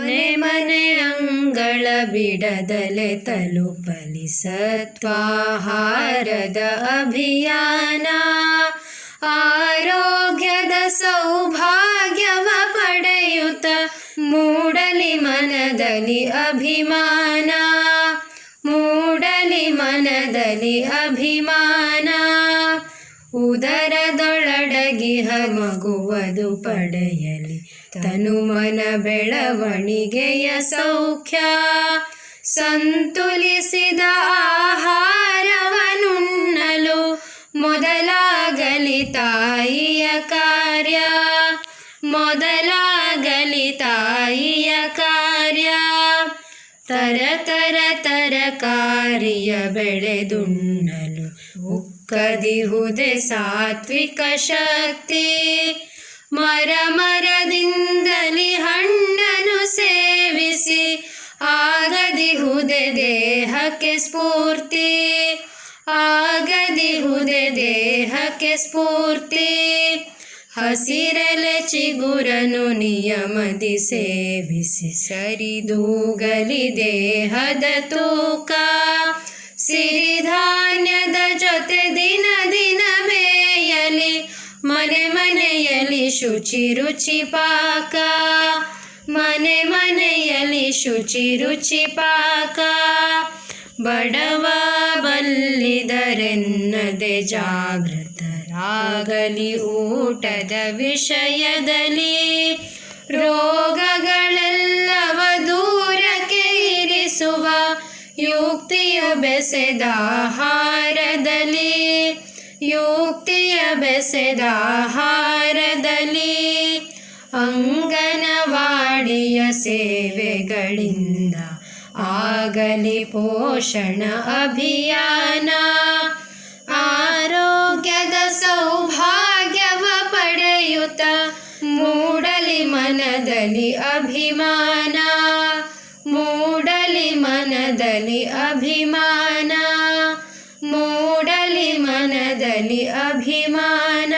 ಮನೆ ಮನೆ ಅಂಗಳ ಬಿಡದಲೆ ತಲುಪಲಿ ಸತ್ವಾಹಾರದ ಅಭಿಯಾನ. ಆರೋಗ್ಯದ ಸೌಭಾಗ್ಯವ ಪಡೆಯುತ್ತ ಮೂಡಲಿ ಮನದಲ್ಲಿ ಅಭಿಮಾನ. ಮೂಡಲಿ ಮನದಲ್ಲಿ ಅಭಿಮಾನ. ಉದರದೊಳಡಗಿ ಹಮಗುವುದು ಪಡೆಯಲಿ. ತನುಮನ ಬೆಳವಣಿಗೆಯ ಸೌಖ್ಯ, ಸಂತುಲಿಸಿದ ಆಹಾರವನುಣ್ಣಲು ಮೊದಲಾಗಲಿ ತಾಯಿಯ ಕಾರ್ಯ, ಮೊದಲಾಗಲಿ ತಾಯಿಯ ಕಾರ್ಯ. ತರತರ ತರ ತರಕಾರಿಯ ಬೆಳೆದುಣ್ಣಲು ಉಕ್ಕದಿಹುದೆ ಸಾತ್ವಿಕ ಶಕ್ತಿ. ಮರ ಮರದಿಂದಲಿ ಹಣ್ಣನ್ನು ಸೇವಿಸಿ ಆಗದಿಹುದೆ ದೇಹಕ್ಕೆ ಸ್ಫೂರ್ತಿ ಆಗದಿಹುದೆ ದೇಹಕ್ಕೆ ಸ್ಫೂರ್ತಿ. ಹಸಿರಲೆ ಚಿಗುರನು ನಿಯಮದಿ ಸೇವಿಸಿ, ಸರಿದೂಗಲಿ ದೇಹದ ತೂಕ ಸಿರಿಧಾನ್ಯದ ಶುಚಿ ರುಚಿ ಪಾಕ. ಮನೆ ಮನೆಯಲ್ಲಿ ಶುಚಿ ರುಚಿ ಪಾಕ. ಬಡವ ಬಲ್ಲಿದರೆನ್ನದೆ ಜಾಗೃತರಾಗಲಿ ಊಟದ ವಿಷಯದಲ್ಲಿ. ರೋಗಗಳೆಲ್ಲವ ದೂರಕ್ಕೆ ಇರಿಸುವ ಯುಕ್ತಿಯ ಬೆಸೆದ ಆಹಾರದಲ್ಲಿ. ಯುಕ್ತಿಯ ಬೆಸೆದ ಆಹಾರದಲ್ಲಿ ಅಂಗನವಾಡಿಯ ಸೇವೆಗಳಿಂದ ಆಗಲಿ ಪೋಷಣ ಅಭಿಯಾನ ಆರೋಗ್ಯದ ಸೌಭಾಗ್ಯವ ಪಡೆಯುತ್ತ ಮೂಡಲಿ ಮನದಲ್ಲಿ ಅಭಿಮಾನ ಮೂಡಲಿ ಮನದಲ್ಲಿ ಅಭಿಮಾನ ಮೂಡಲಿ ಮನದಲ್ಲಿ ಅಭಿಮಾನ.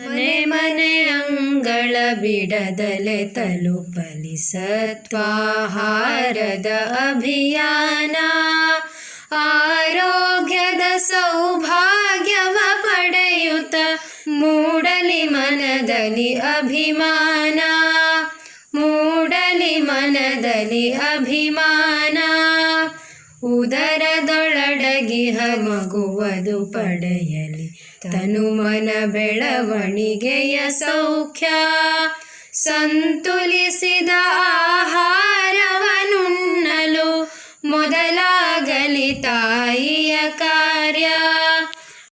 ಮನೆ ಮನೆ ಅಂಗಳ ಬಿಡದಲೆ ತಲುಪಲಿ ಸತ್ವಾಹಾರದ ಅಭಿಯಾನ. ಆರೋಗ್ಯದ ಸೌಭಾಗ್ಯವ ಪಡೆಯುತ್ತ ಮೂಡಲಿ ಮನದಲ್ಲಿ ಅಭಿಮಾನ. ಮೂಡಲಿ ಮನದಲ್ಲಿ ಅಭಿಮಾನ. ಉದರದೊಳಡಗಿಹ ಮಗುವದು ಪಡೆಯಲಿ. ತನುಮನ ಬೆಳವಣಿಗೆಯ ಸೌಖ್ಯ ಸಂತುಲಿಸಿದ ಆಹಾರವನುಣ್ಣಲು